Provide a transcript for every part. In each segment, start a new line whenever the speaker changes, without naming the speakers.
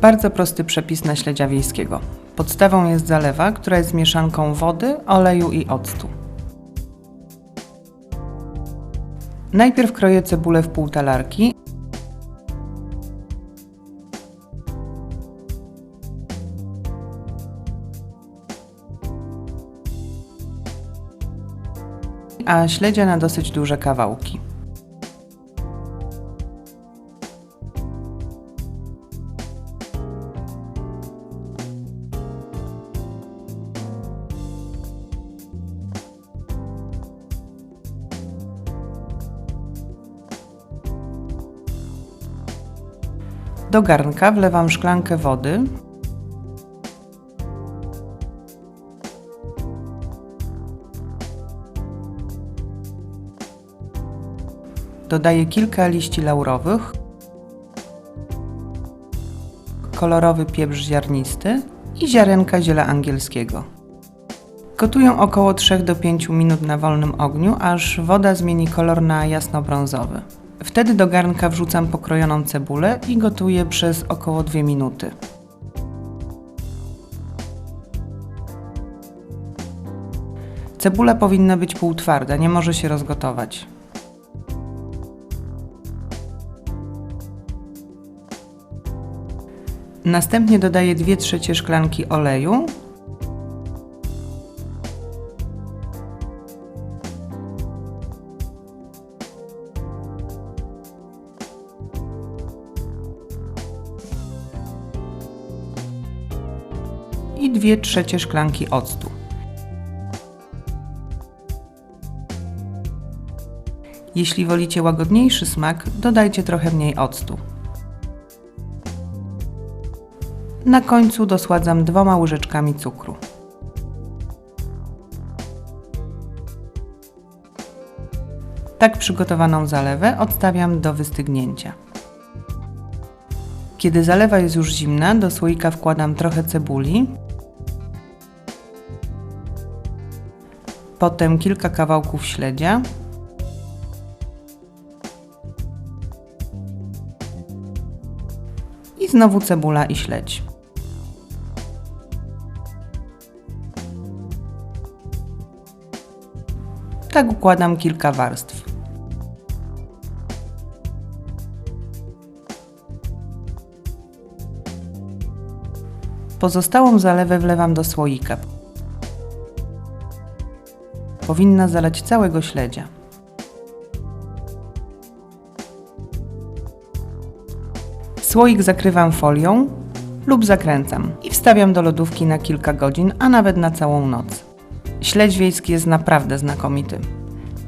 Bardzo prosty przepis na śledzia wiejskiego. Podstawą jest zalewa, która jest mieszanką wody, oleju i octu. Najpierw kroję cebulę w pół talarki. A śledzia na dosyć duże kawałki. Do garnka wlewam szklankę wody. Dodaję kilka liści laurowych, kolorowy pieprz ziarnisty i ziarenka ziela angielskiego. Gotuję około 3 do 5 minut na wolnym ogniu, aż woda zmieni kolor na jasnobrązowy. Wtedy do garnka wrzucam pokrojoną cebulę i gotuję przez około 2 minuty. Cebula powinna być półtwarda, nie może się rozgotować. Następnie dodaję 2 trzecie szklanki oleju i 2 trzecie szklanki octu. Jeśli wolicie łagodniejszy smak, dodajcie trochę mniej octu. Na końcu dosładzam dwoma łyżeczkami cukru. Tak przygotowaną zalewę odstawiam do wystygnięcia. Kiedy zalewa jest już zimna, do słoika wkładam trochę cebuli, potem kilka kawałków śledzia, i znowu cebula i śledź. Tak układam kilka warstw. Pozostałą zalewę wlewam do słoika. Powinna zalać całego śledzia. Słoik zakrywam folią lub zakręcam i wstawiam do lodówki na kilka godzin, a nawet na całą noc. Śledź wiejski jest naprawdę znakomity.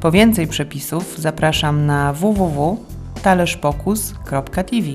Po więcej przepisów zapraszam na www.talerzpokus.tv.